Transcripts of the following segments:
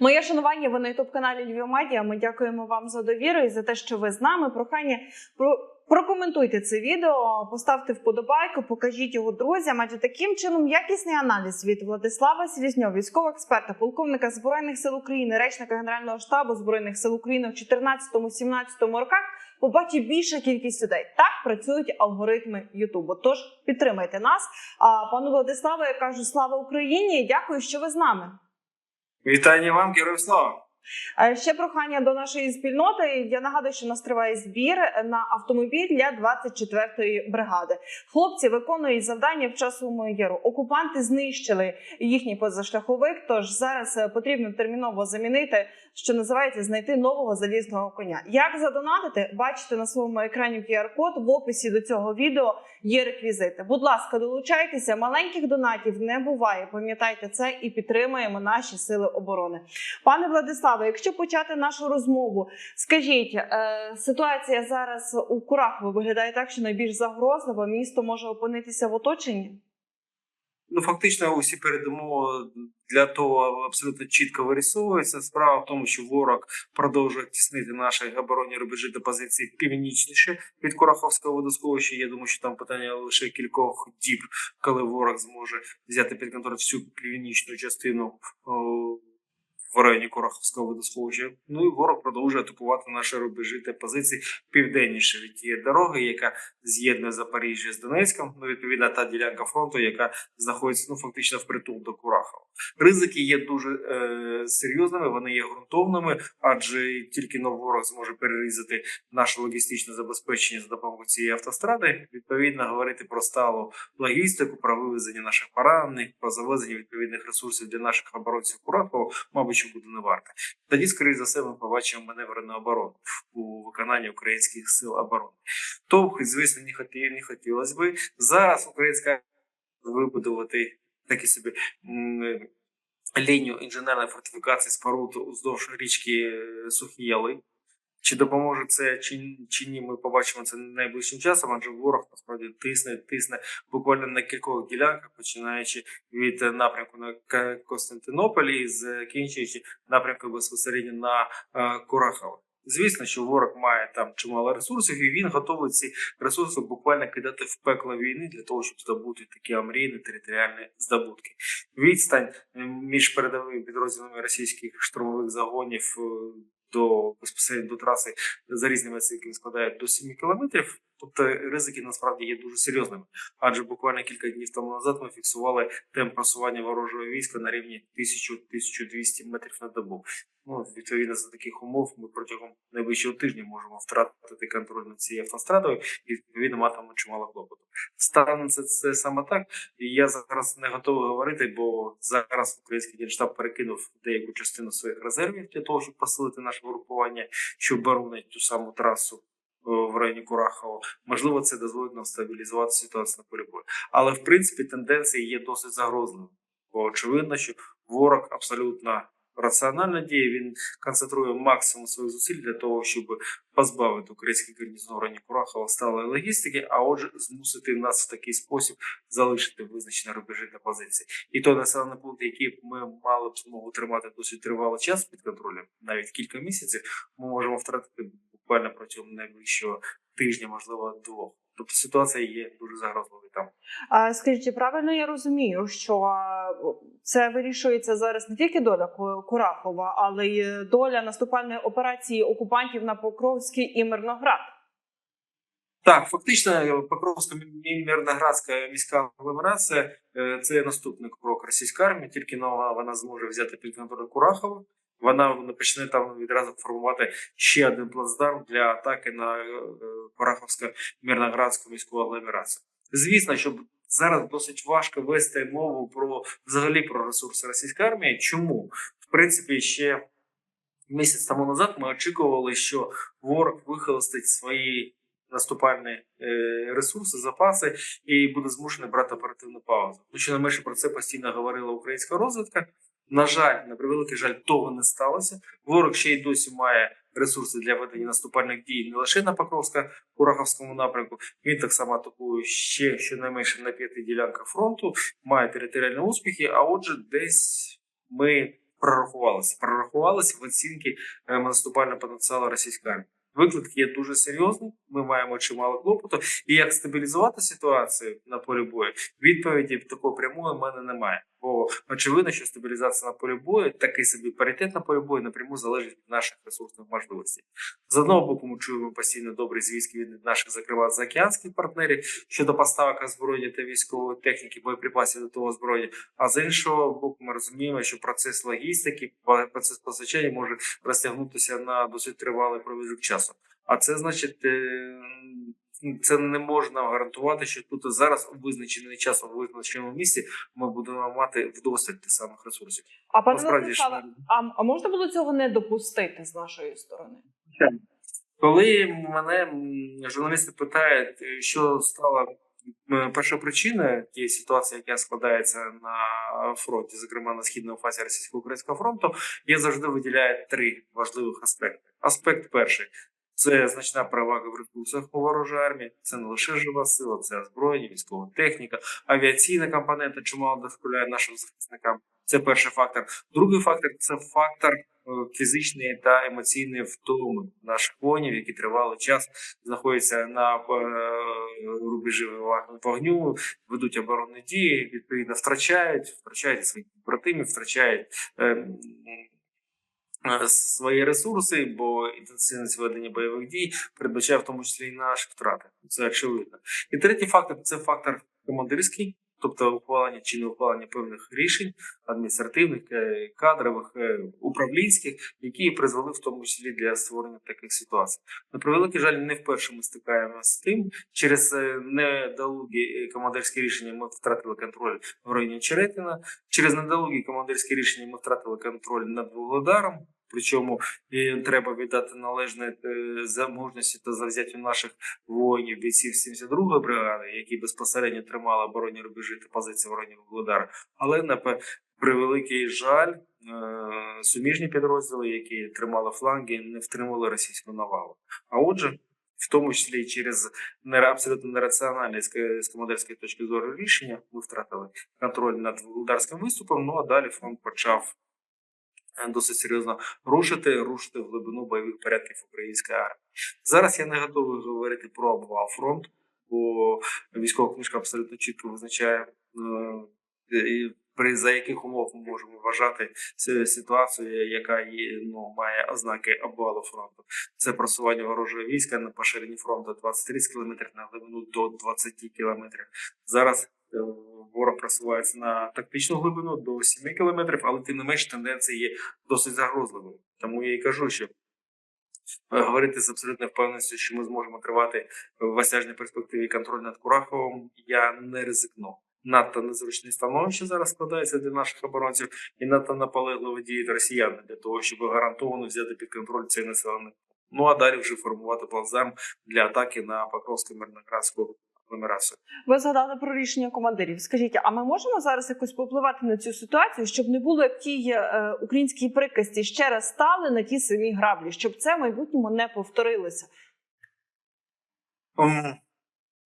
Моє шанування ви на ютуб каналі Львів. Ми дякуємо вам за довіру і за те, що ви з нами. Прохання про. Прокоментуйте це відео, поставте вподобайку, покажіть його друзям. Адже таким чином якісний аналіз від Владислава Селізньов, військового експерта, полковника збройних сил України, речника Генерального штабу збройних сил України в 14-17 роках побачить більша кількість людей. Так працюють алгоритми Ютубу. Тож підтримайте нас. А пану Владиславу я кажу слава Україні! Дякую, що ви з нами. Вітання вам, героїв слава! Е, Ще прохання до нашої спільноти. Я нагадую, що нас триває збір на автомобіль для 24-ї бригади. Хлопці виконують завдання в часовому яру. Окупанти знищили їхній позашляховик. Тож зараз е, потрібно терміново замінити, що називається знайти нового залізного коня. Як задонатити? Бачите на своєму екрані QR-код в описі до цього відео є реквізити. Будь ласка, долучайтеся. Маленьких донатів не буває. Пам'ятайте це і підтримуємо наші сили оборони. Пане Владиславе, якщо почати нашу розмову, скажіть, е, ситуація зараз у Курахово виглядає так, що найбільш загрозливо місто може опинитися в оточенні? Ну, фактично, усі передумови для того абсолютно чітко вирисовуються. Справа в тому, що ворог продовжує тіснити наші оборонні рубежі до позиції північніше від Кураховського водосховища. Я думаю, що там питання лише кількох діб, коли ворог зможе взяти під контроль всю північну частину. В районі Кураховського водосховища. Ну і ворог продовжує атакувати наші рубежі та позиції південніше від тієї дороги, яка з'єднує Запоріжжя з Донецьком. Ну, відповідно, та ділянка фронту, яка знаходиться ну фактично впритул до Курахова. Ризики є дуже е, серйозними, вони є ґрунтовними, адже тільки но ворог зможе перерізати наше логістичне забезпечення за допомогою цієї автостради. Відповідно, говорити про сталу логістику, про вивезення наших поранених, про завезення відповідних ресурсів для наших оборонців Курахова, мабуть, що буде не варто. Тоді, скоріш за все, ми побачимо маневрену оборону у виконанні українських сил оборони. То, звісно, не хотів, не хотілося би зараз. Українська вибудувати такі собі лінію інженерної фортифікації споруд уздовж річки е, Сухі Яли. Чи допоможе це чи, чи ні, ми побачимо це найближчим часом, адже ворог насправді тисне, тисне буквально на кількох ділянках, починаючи від напрямку на К- Константинополі, і закінчуючи напрямку безпосередньо на е, Курахово. Звісно, що ворог має там чимало ресурсів, і він готовий ці ресурси буквально кидати в пекло війни для того, щоб здобути такі омрійні територіальні здобутки. Відстань між передовими підрозділами російських штурмових загонів е, до безпосередньо до траси за різними циклами складає до 7 кілометрів. Тобто ризики насправді є дуже серйозними. Адже буквально кілька днів тому назад ми фіксували темп просування ворожого війська на рівні 1000-1200 метрів на добу. Ну, відповідно, за таких умов ми протягом найближчого тижня можемо втратити контроль над цією автострадою і відповідно матимемо чимало клопоту. Станеться це саме так. І я зараз не готовий говорити, бо зараз український генштаб перекинув деяку частину своїх резервів для того, щоб посилити наше групування, що боронить ту саму трасу. О, В районі Курахова, можливо, це дозволить нам стабілізувати ситуацію на полі бою. Але в принципі тенденція є досить загрозливою, бо очевидно, що ворог абсолютно раціонально діє. Він концентрує максимум своїх зусиль для того, щоб позбавити український гарнізон в районі Курахова сталої логістики, а отже, змусити нас в такий спосіб залишити визначені рубежі та позиції. І той населений пункт, який ми мали б змогу тримати досить тривалий час під контролем, навіть кілька місяців, ми можемо втратити буквально протягом найближчого тижня, можливо, двох. Тобто ситуація є дуже загрозливою там. А скажіть, чи правильно я розумію, що це вирішується зараз не тільки доля Ку- Курахова, але й доля наступальної операції окупантів на Покровський і Мирноград. Так, фактично, Покровська Мирноградська міська агломерація е, це наступний крок російської армії. Тільки нова вона зможе взяти під контроль Курахова. Вона почне там відразу формувати ще один плацдарм для атаки на е, Кураховську Мирноградську міську агломерацію. Звісно, що зараз досить важко вести мову про взагалі про ресурси російської армії. Чому? В принципі, ще місяць тому назад ми очікували, що ворог вихолостить свої наступальні е, ресурси, запаси і буде змушений брати оперативну паузу. Ну, що не менше про це постійно говорила українська розвідка. На жаль, на превеликий жаль, того не сталося. Ворог ще й досі має ресурси для ведення наступальних дій не лише на Покровська Кураховському напрямку. Він так само атакує ще щонайменше на п'яти ділянках фронту, має територіальні успіхи. А отже, десь ми прорахувалися. Прорахувалися в оцінки е, наступального потенціалу російської армії. Виклик є дуже серйозний. Ми маємо чимало клопоту. І як стабілізувати ситуацію на полі бою? Відповіді такого прямої в мене немає. Бо очевидно, що стабілізація на полі бою, такий собі паритет на полі бою напряму залежить від наших ресурсних можливостей. З одного боку, ми чуємо постійно добрі звістки від наших зокрема заокеанських партнерів щодо поставок озброєння та військової техніки, боєприпасів до того озброєння. А з іншого боку, ми розуміємо, що процес логістики, процес постачання може розтягнутися на досить тривалий проміжок часу. А це значить. е, Це не можна гарантувати, що тут зараз у визначений час у визначеному місці ми будемо мати вдосталь тих самих ресурсів. А пане Насправді ж а, а можна було цього не допустити з нашої сторони? Коли мене журналісти питають, е, що стала м, першопричиною тієї ситуації, яка складається на фронті, зокрема на східному фазі російсько-українського фронту, я завжди виділяю три важливих аспекти. Аспект перший. Це значна перевага в ресурсах у ворожої армії. Це не лише жива сила, це озброєння, військова техніка, авіаційна компонента чимало дозволяє нашим захисникам. Це перший фактор. Другий фактор це фактор е, фізичної та емоційної втоми наших воїнів, які тривалий час знаходяться на е, рубежі вогню, ведуть оборонні дії, відповідно втрачають, втрачають своїх побратимів, втрачають. Е, Свої ресурси, бо інтенсивність ведення бойових дій передбачає в тому числі і наші втрати. Це очевидно. І третій фактор це фактор командирський, тобто ухвалення чи не ухвалення певних рішень адміністративних, е, кадрових, е, управлінських, які призвели в тому числі для створення таких ситуацій. На превеликий жаль, не вперше ми стикаємося з тим. Через недолугі командирські рішення ми втратили контроль в районі Черетина. Через недолугі командирські рішення ми втратили контроль над Вугледаром. Причому е, треба віддати належне е, за мужності та завзяттю наших воїнів, бійців 72-ї бригади, які безпосередньо тримали оборонні рубежі та позиції в районі Вугледара. Але на превеликий жаль, е, суміжні підрозділи, які тримали фланги, не втримали російську навалу. А отже, в тому числі через абсолютно нераціональне з командирської точки зору рішення, ми втратили контроль над вугледарським виступом. Ну а далі фронт почав досить серйозно рушити, рушити в глибину бойових порядків української армії. Зараз я не готовий говорити про обвал фронту, бо військова книжка абсолютно чітко визначає. е, При за яких умов ми можемо вважати ситуацію, яка є, ну, має ознаки обвалу фронту. Це просування ворожого війська на поширенні фронту 20-30 км на глибину до 20 км. Зараз е, ворог просувається на тактичну глибину до 7 км, але тим не менш тенденція є досить загрозливою. Тому я і кажу, що е, говорити з абсолютною впевненістю, що ми зможемо тривати в осяжній перспективі контроль над Кураховим, я не ризикну. Надто незручне становище зараз складається для наших оборонців, і надто наполегливо діють росіяни для того, щоб гарантовано взяти під контроль цей населений. Ну а далі вже формувати плацдарм для атаки на Покровську мирноградську агломерацію. Ви згадали про рішення командирів. Скажіть, а ми можемо зараз якось попливати на цю ситуацію, щоб не було як тій е, українській приказці ще раз стали на ті самі граблі, щоб це в майбутньому не повторилося? Ем,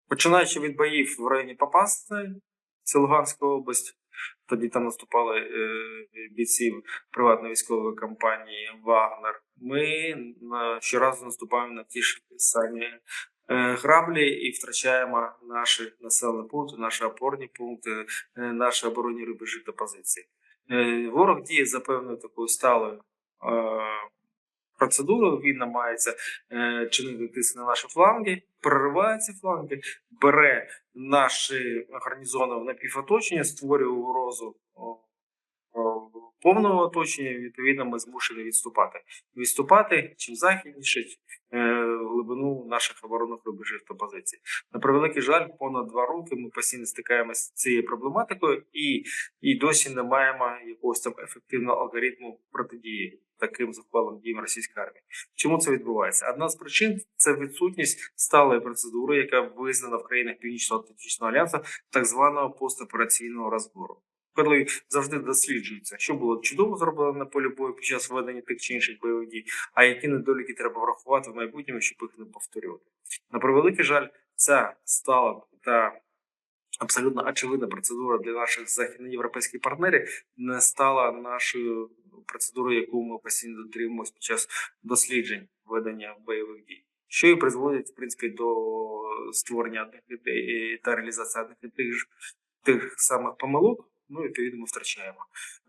Починаючи від боїв в районі Попасної, це Луганська область. Тоді там наступали е, бійці приватної військової компанії Вагнер. Ми на, щоразу наступаємо на ті ж самі граблі і втрачаємо наші населені пункти, наші опорні пункти, е, наші оборонні рубежі та позиції. Е, ворог діє за певною такою сталою процедурою. Він намагається чинити тиск на наші фланги, прориває ці фланги, бере наші гарнізони в напівоточення, створює угрозу повного оточення. Відповідно, ми змушені відступати. Відступати чим західніше, е, глибину наших оборонних рубежів та позицій. На превеликий жаль, понад два роки ми постійно стикаємося з цією проблематикою і, і досі не маємо якогось там ефективного алгоритму протидії таким захвалим діям російської армії. Чому це відбувається? Одна з причин це відсутність сталої процедури, яка визнана в країнах Північно-Атлантичного альянсу, так званого постопераційного розбору. Коли завжди досліджується, що було чудово зроблено на полі бою під час ведення тих чи інших бойових дій, а які недоліки треба врахувати в майбутньому, щоб їх не повторювати. На превеликий жаль, ця стала та абсолютно очевидна процедура для наших західноєвропейських партнерів не стала нашою процедурою, яку ми постійно дотримуємося під час досліджень ведення бойових дій, що і призводить в принципі до створення одних ідей та реалізації одних і тих тих самих помилок. Ну, відповідно, ми втрачаємо.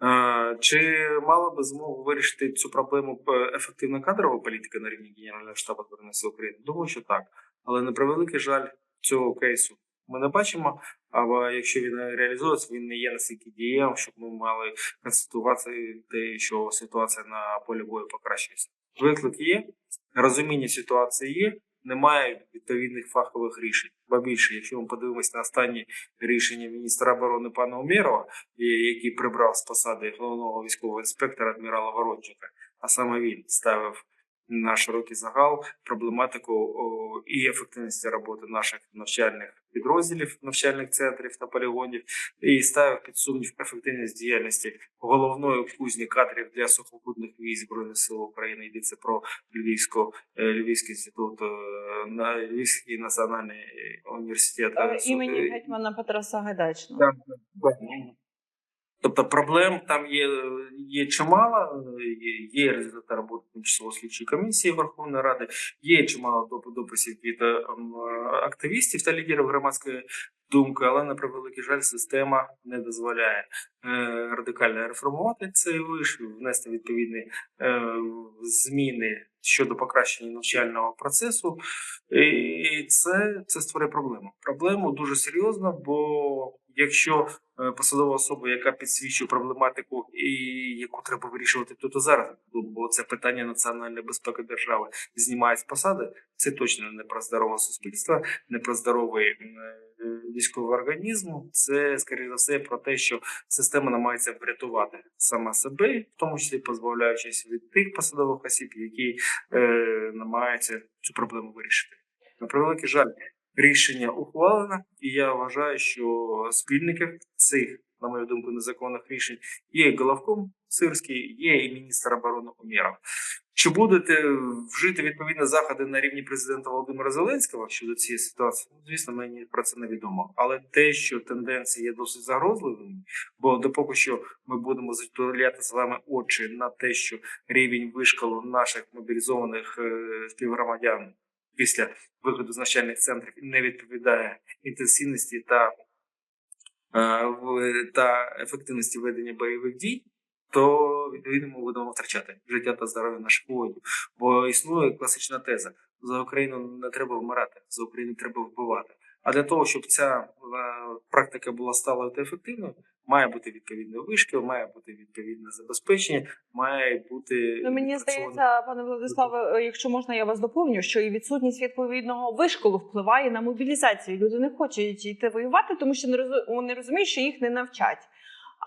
Е, Чи мала би змогу вирішити цю проблему п- ефективна кадрова політика на рівні Генерального штабу Збройних сил України? Думаю, що так. Але на превеликий жаль цього кейсу ми не бачимо. Але якщо він реалізується, він не є настільки дієвим, щоб ми мали констатувати те, що ситуація на полі бою покращується. Виклик є, розуміння ситуації є. Немає відповідних фахових рішень. Ба більше, якщо ми подивимося на останні рішення міністра оборони пана Умєрова, який прибрав з посади головного військового інспектора адмірала Ворончика, а саме він ставив на широкий загал проблематику і ефективності роботи наших навчальних підрозділів, навчальних центрів та полігонів, і ставив під сумнів ефективність діяльності головної кузні кадрів для сухопутних військ збройних сил України. Йдеться про Львівську е, Львівський інститут, е, на Львівський національний університет Е, Імені гетьмана Петра Сагайдачного. так, так. Тобто проблем там є, є чимало, є, є результати роботи тимчасово слідчої комісії Верховної Ради, є чимало доп- дописів від е, активістів та лідерів громадської думки, але на превеликий жаль, система не дозволяє е, радикально реформувати цей виш, внести відповідні е, зміни щодо покращення навчального процесу. І це, це створює проблему. Проблему дуже серйозно, бо якщо е, посадова особа, яка підсвічує проблематику і яку треба вирішувати тут і зараз, бо це питання національної безпеки держави, знімає з посади, це точно не про здорове суспільство, не про здоровий е, військовий організм. Це скоріше за все про те, що система намагається врятувати сама себе, в тому числі позбавляючись від тих посадових осіб, які е, намагаються цю проблему вирішити. На превеликий жаль, рішення ухвалено, і я вважаю, що спільники цих, на мою думку, незаконних рішень є Головком Сирський, є і міністр оборони Умєров. Чи будете вжити відповідні заходи на рівні президента Володимира Зеленського щодо цієї ситуації? Ну, звісно, мені про це невідомо. Але те, що тенденції є досить загрозливими, бо допоки що ми будемо затуляти з вами очі на те, що рівень вишколу наших мобілізованих е, співгромадян після виходу з навчальних центрів не відповідає інтенсивності та, е, та ефективності ведення бойових дій, то відповідно ми будемо втрачати життя та здоров'я наших воїнів. Бо існує класична теза: за Україну не треба вмирати, за Україну треба вбивати. А для того, щоб ця е, практика була стала та ефективною, має бути відповідний вишкіл, має бути відповідне забезпечення, має бути Ну, мені здається, пане Владиславе, е, якщо можна, я вас доповню, що і відсутність відповідного вишколу впливає на мобілізацію. Люди не хочуть йти воювати, тому що не розуміють, що їх не навчать.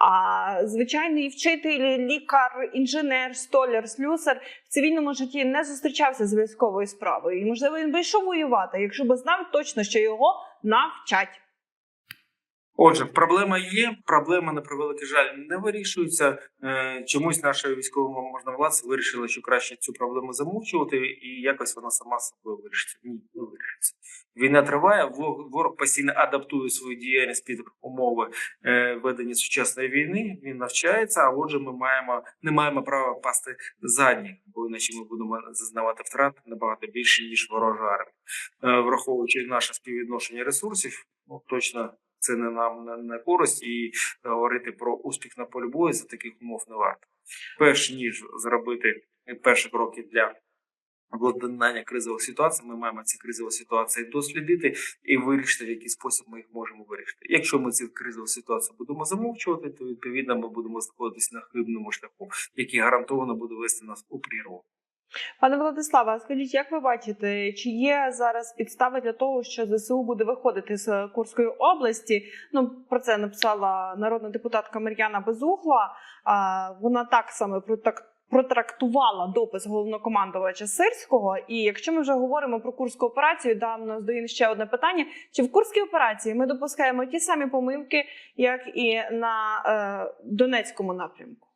А звичайний вчитель, лікар, інженер, столяр, слюсар в цивільному житті не зустрічався з військовою справою. І можливо він би йшов воювати, якщо б знав точно, що його навчать. Отже, проблема є. Проблема на превеликий жаль не вирішується. Е, Чомусь наша військова можна влада вирішила, що краще цю проблему замовчувати, і якось вона сама собою вирішиться. Ні, не вирішиться. Війна триває. Ворог постійно адаптує свою діяльність під умови е, ведення сучасної війни. Він навчається. А отже, ми маємо не маємо права пасти задні, бо іначе ми будемо зазнавати втрат набагато більше ніж ворожа армія. Е, Враховуючи наше співвідношення ресурсів, ну точно це не нам на, на користь, і говорити про успіх на полі бою за таких умов не варто. Перш ніж зробити перші кроки для владнання кризових ситуацій, ми маємо ці кризові ситуації дослідити і вирішити, в який спосіб ми їх можемо вирішити. Якщо ми ці кризові ситуації будемо замовчувати, то відповідно ми будемо знаходитися на хибному шляху, який гарантовано буде вести нас у прірву. Пане Владиславе, скажіть, як ви бачите, чи є зараз підстави для того, що ЗСУ буде виходити з Курської області? Ну про це написала народна депутатка Мар'яна Безугла. А вона так протак- протрактувала допис головнокомандувача Сирського. І якщо ми вже говоримо про курську операцію, да, у нас доїн ще одне питання: чи в курській операції ми допускаємо ті самі помилки, як і на е, Донецькому напрямку?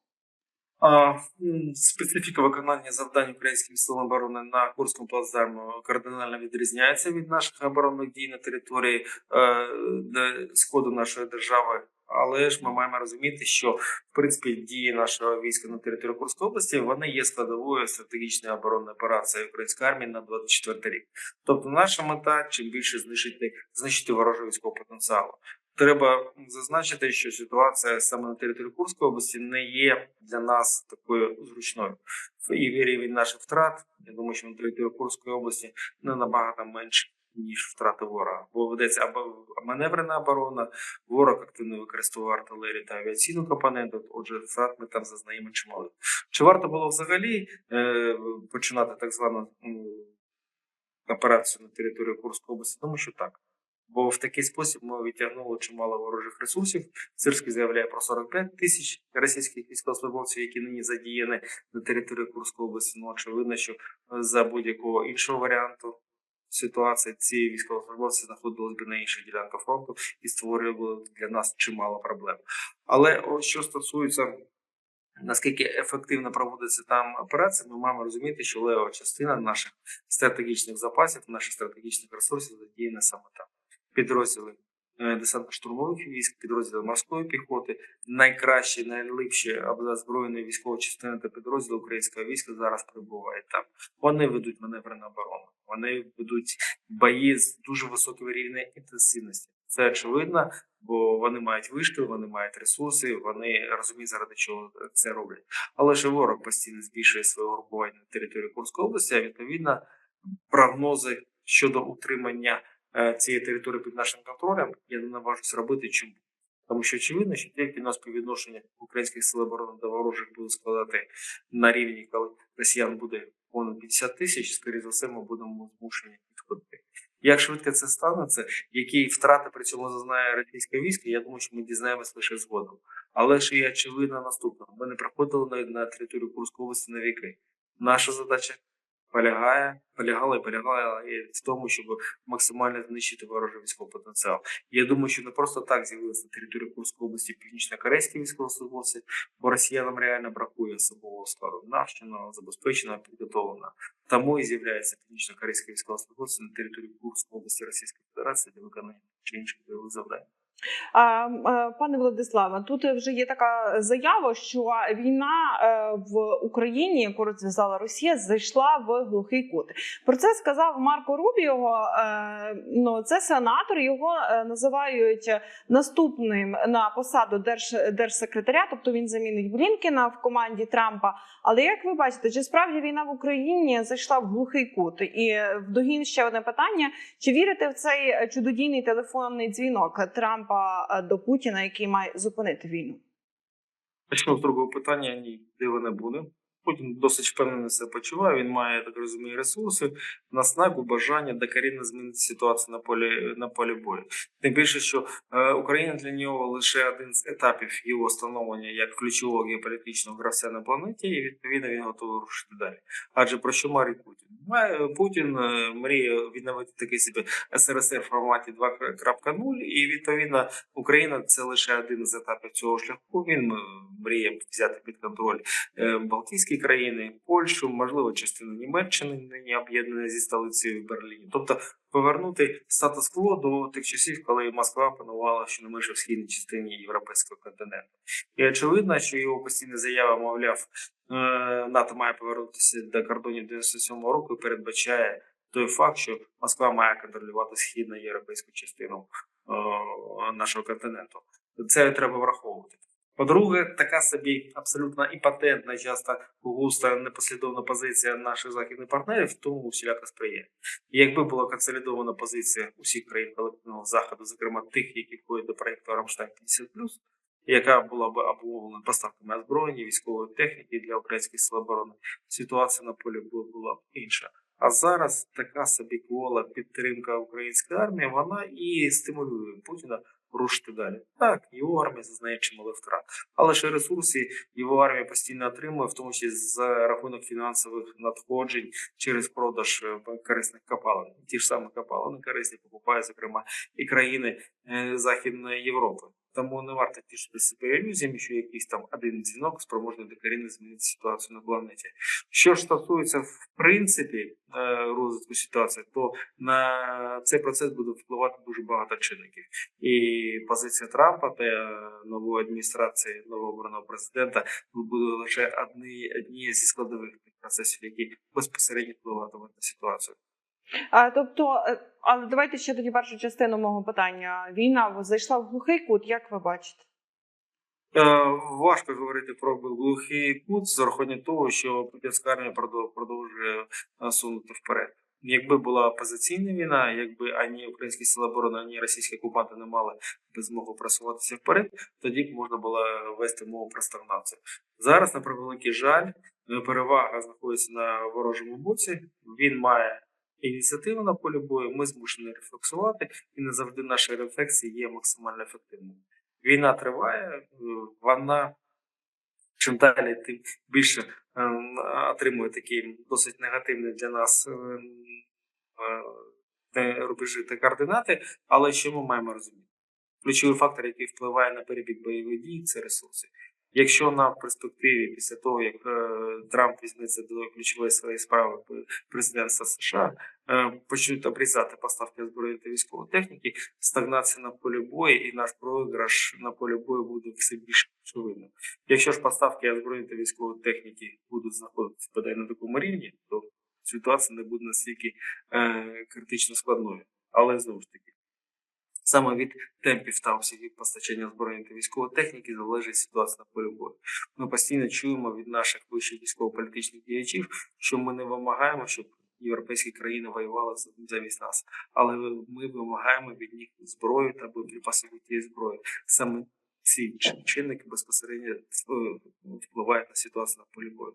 Специфіка виконання завдань українським силам оборони на Курському плацдарму кардинально відрізняється від наших оборонних дій на території е, сходу нашої держави. Але ж ми маємо розуміти, що в принципі дії нашого війська на території Курської області вони є складовою стратегічної оборонної операції української армії на 24 рік. Тобто, наша мета чим більше знищити знищити ворожий військовий потенціал. Треба зазначити, що ситуація саме на території Курської області не є для нас такою зручною. І рівень наших втрат, я думаю, що на території Курської області не набагато менше, ніж втрати ворога. Бо ведеться або маневрена оборона, ворог активно використовує артилерію та авіаційну компоненту. Отже, втрат ми там зазнаємо чимало. Чи варто було взагалі е, починати так звану операцію на території Курської області? Тому що так. Бо в такий спосіб ми відтягнули чимало ворожих ресурсів. Сирський заявляє про 45 тисяч російських військовослужбовців, які нині задіяні на території Курської області. Ну очевидно, що за будь-якого іншого варіанту ситуації ці військовослужбовці знаходились би на інших ділянках фронту і створювали для нас чимало проблем. Але о, що стосується наскільки ефективно проводиться там операція, ми маємо розуміти, що лева частина наших стратегічних запасів, наших стратегічних ресурсів задіяна саме там. Підрозділи е, десантно-штурмових військ, підрозділи морської піхоти, найкращі, найлипші озброєні військові частини та підрозділи українського війська зараз перебувають там. Вони ведуть маневрену оборону, вони ведуть бої з дуже високим рівнем інтенсивності. Це очевидно, бо вони мають вишки, вони мають ресурси, вони розуміють, заради чого це роблять. Але ж ворог постійно збільшує своє угрупування на території Курської області, а відповідно прогнози щодо утримання цієї території під нашим контролем, я не наважусь робити чому. Тому що очевидно, що тільки нас співвідношення українських сил оборони до ворожих буде складати на рівні, коли росіян буде понад 50 тисяч, скоріше за все, ми будемо змушені відходити. Як швидко це станеться, які втрати при цьому зазнає російське військо, я думаю, що ми дізнаємось лише згодом. Але ж і очевидно наступне: ми не приходили на, на територію Курської області на віки. Наша задача полягає, полягала і полягала в тому, щоб максимально знищити ворожий військовий потенціал. Я думаю, що не просто так з'явилися на території Курської області північно-корейські військовослужбовці, бо росіянам реально бракує особового складу навченого, забезпеченого, підготовленого. Тому і з'являється північно-корейські військовослужбовці на території Курської області Російської Федерації для виконання чи інших бойових завдань. Е, Пане Владиславе, тут вже є така заява, що війна е, в Україні, яку розв'язала Росія, зайшла в глухий кут. Про це сказав Марко Рубіо. е, Ну, це сенатор. Його називають наступним на посаду держ, держсекретаря, тобто він замінить Блінкена в команді Трампа. Але як ви бачите, чи справді війна в Україні зайшла в глухий кут? І в догін ще одне питання: чи вірите в цей чудодійний телефонний дзвінок Трампа е, до Путіна, який має зупинити війну? Почну з другого питання, ні, диво не буде. Путін досить впевнено себе почуває. Він має, так розумію, ресурси, наснагу, бажання докорінно змінити ситуацію на полі на полі бою. Тим більше, що е, Україна для нього лише один з етапів його становлення як ключового геополітичного гравця на планеті, і відповідно він готовий рушити далі. Адже про що марить Путін? Має Путін е, мріє відновити такий собі СРСР в форматі 2.0, і відповідно Україна це лише один з етапів цього шляху. Він е, мріє взяти під контроль е, Країни, Польщу, можливо, частину Німеччини, нині об'єднаної зі столицею в Берліні. Тобто повернути статус-кво до тих часів, коли Москва панувала що не менше в східній частині європейського континенту. І очевидно, що його постійна заява, мовляв, е, НАТО має повернутися до кордонів 97-го року і передбачає той факт, що Москва має контролювати східну європейську частину е, нашого континенту. Це треба враховувати. По-друге, така собі абсолютно іпатентна, часто густа непослідовна позиція наших західних партнерів, тому усіляко сприяє. І якби була консолідована позиція усіх країн колективного заходу, зокрема тих, які входять до проєкту Рамштайн 50 яка була б обумовлена поставками озброєння, військової техніки для українських сил оборони, ситуація на полі була б інша. А зараз така собі квола підтримка української армії, вона і стимулює Путіна рушити далі. Так, його армія зазнає чимали втрат, але ж ресурси його армія постійно отримує, в тому числі за рахунок фінансових надходжень через продаж е, корисних капалин. Ті ж самі капалини корисні покупають, зокрема, і країни е, Західної Європи. Тому не варто тішити себе ілюзіями, що якийсь там один дзвінок спроможний докорінно змінити ситуацію на планеті. Що ж стосується в принципі е, розвитку ситуації, то на цей процес буде впливати дуже багато чинників. І позиція Трампа та нової адміністрації новообраного президента буде лише одні, одні зі складових процесів, які безпосередньо впливатимуть на ситуацію. А, тобто, е, але давайте ще тоді першу частину мого питання. Війна зайшла в глухий кут, як ви бачите? Е, важко говорити про глухий кут з урахуванням того, що путінська армія продовжує е, сунути вперед. Якби була опозиційна війна, якби ані українські сили оборони, ані російські окупанти не мали би змогу просуватися вперед, тоді б можна було вести мову про стагнацію. Зараз, на превеликий жаль, перевага знаходиться на ворожому боці. Він має ініціативу на полі бою. Ми змушені рефлексувати, і не завжди наші рефлексії є максимально ефективними. Війна триває, е, вона чим далі, тим більше ем, отримує такі досить негативні для нас е, е, рубежі та координати. Але що ми маємо розуміти? Ключовий фактор, який впливає на перебіг бойових дій, це ресурси. Якщо на перспективі, після того як е, Трамп візьметься до ключової своєї справи президентства США, е, почнуть обрізати поставки озброєння та військової техніки, стагнація на полі бою і наш програш на полі бою буде все більш очевидним. Якщо ж поставки озброєння та військової техніки будуть знаходитися бодай на такому рівні, то ситуація не буде настільки е, критично складною. Але знову ж таки, саме від темпів та обсягів постачання озброєння та військової техніки залежить ситуація на полі бою. Ми постійно чуємо від наших вищих військово-політичних діячів, що ми не вимагаємо, щоб європейські країни воювали замість нас, але ми вимагаємо від них зброю та боєприпаси від тієї зброї. Саме ці чинники безпосередньо е, впливають на ситуацію на полі бою.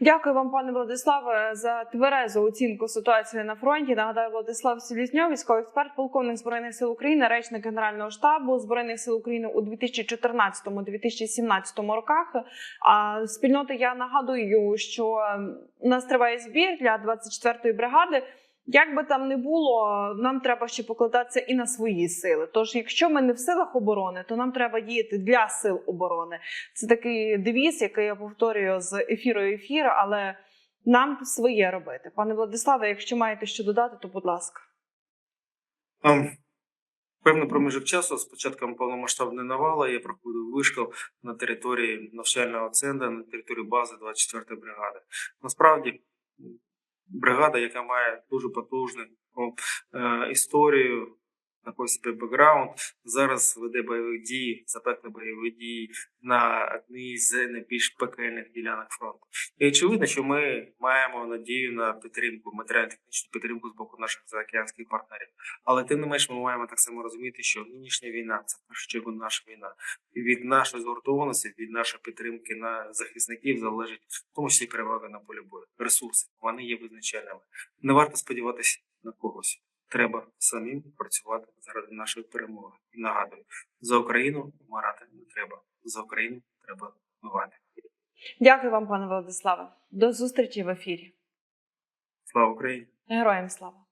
Дякую вам, пане Владиславе, за тверезу оцінку ситуації на фронті. Нагадаю, Владислав Селізньов, військовий експерт, полковник збройних сил України, речник Генерального штабу збройних сил України у 2014-2017 роках. А спільноти я нагадую, що у нас триває збір для 24-ї бригади. Як би там не було, нам треба ще покладатися і на свої сили. Тож, якщо ми не в силах оборони, то нам треба діяти для сил оборони. Це такий девіз, який я повторюю з ефіру в ефір, але нам своє робити. Пане Владиславе, якщо маєте що додати, то будь ласка. Певний проміжок часу з початком повномасштабної навали я проходив вишкол на території навчального центру, на території бази 24-ї бригади. Насправді, бригада, яка має дуже потужну е, історію, такий собі бекграунд, зараз веде бойові дії, запеклі бойові дії на одній з найбільш пекельних ділянок фронту. І очевидно, що ми маємо надію на підтримку, матеріально-технічну підтримку з боку наших заокеанських партнерів. Але тим не менш, ми маємо так само розуміти, що нинішня війна це в першу чергу наша війна. І від нашої згуртованості, від нашої підтримки на захисників залежить в тому числі перевага на полі бою. Ресурси вони є визначальними. Не варто сподіватися на когось. Треба самим працювати заради нашої перемоги. І нагадую, за Україну вмирати не треба. За Україну треба вбивати. Дякую вам, пане Владиславе. До зустрічі в ефірі. Слава Україні! Героям слава!